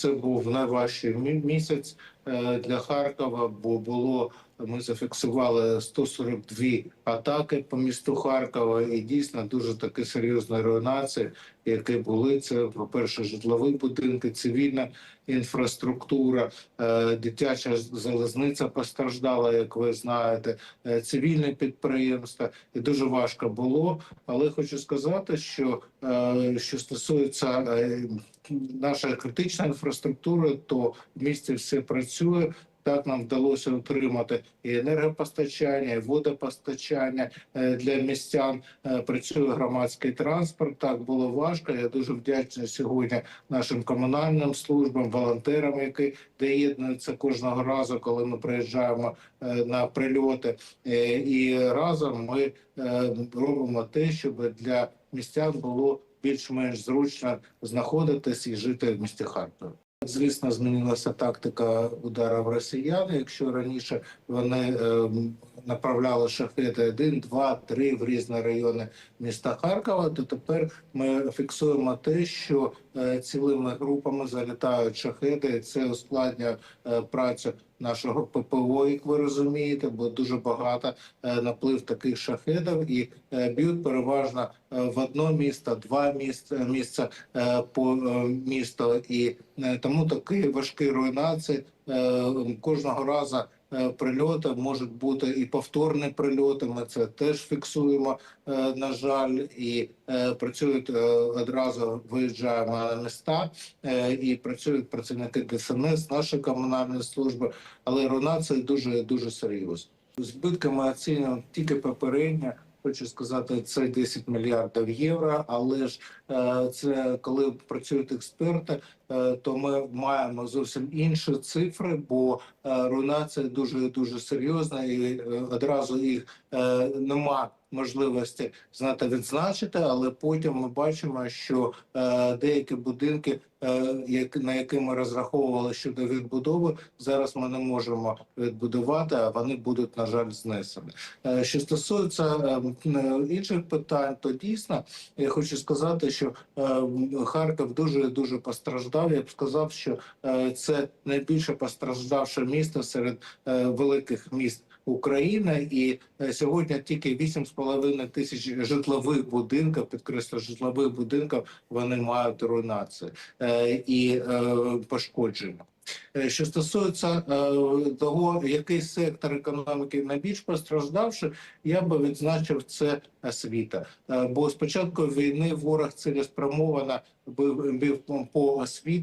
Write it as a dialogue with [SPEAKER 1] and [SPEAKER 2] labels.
[SPEAKER 1] Це був найважчий мі- місяць для Харкова, бо було ми зафіксували 142 атаки по місту Харкова, і дійсно дуже такі серйозні руйнації, які були. Це, по-перше, житлові будинки, цивільна інфраструктура, е, дитяча залізниця постраждала, як ви знаєте, е, цивільне підприємство. І дуже важко було. Але хочу сказати, що е, що стосується е, нашої критичної інфраструктури, то в місті все працює. Так нам вдалося отримати і енергопостачання, і водопостачання е, для містян. Е, Працює громадський транспорт. Так було важко. Я дуже вдячний сьогодні нашим комунальним службам, волонтерам, які доєднуються кожного разу, коли ми приїжджаємо е, на прильоти. І разом ми робимо те, щоб для містян було більш-менш зручно знаходитись і жити в місті Харкові. Звісно, змінилася тактика ударів росіян. Якщо раніше вони е, направляли шахеди 1, 2, 3 в різні райони міста Харкова, то тепер ми фіксуємо те, що е, цілими групами залітають шахеди. Це ускладнює е, працю нашого ППО, як ви розумієте, бо дуже багато е, наплив таких шахедів і б'ють переважно в одно місто, два місця місця по місту, і тому такі важкі руйнації кожного разу. Е, Прильоти можуть бути і повторні прильоти. Ми це теж фіксуємо. е, На жаль, і е, працюють одразу. Виїжджаємо на міста і працюють працівники ДСНС, наші комунальні служби, але руйнації дуже дуже серйозно. Збитками оцінюємо тільки попередньо. Хочу сказати, це 10 мільярдів євро. Але ж е, це коли працюють експерти, е, то ми маємо зовсім інші цифри, бо е, руйнація дуже дуже серйозна, і одразу їх нема можливості знати відзначити. Але потім ми бачимо, що е, деякі будинки, е, як на які ми розраховували щодо відбудови, зараз ми не можемо відбудувати, а вони будуть на жаль знесені. Е, Що стосується е, інших питань, то дійсно я хочу сказати, що е, Харків дуже дуже постраждав. Я б сказав, що е, це найбільше постраждавше місто серед е, великих міст. України і е, сьогодні тільки 8,5 тисяч житлових будинків, підкреслю, житлових будинків вони мають руйнацію е, і е, пошкодження. Що стосується того, який сектор економіки найбільш постраждавши, я би відзначив це освіта. Бо з початку війни ворог цілеспрямовано бив по освіті.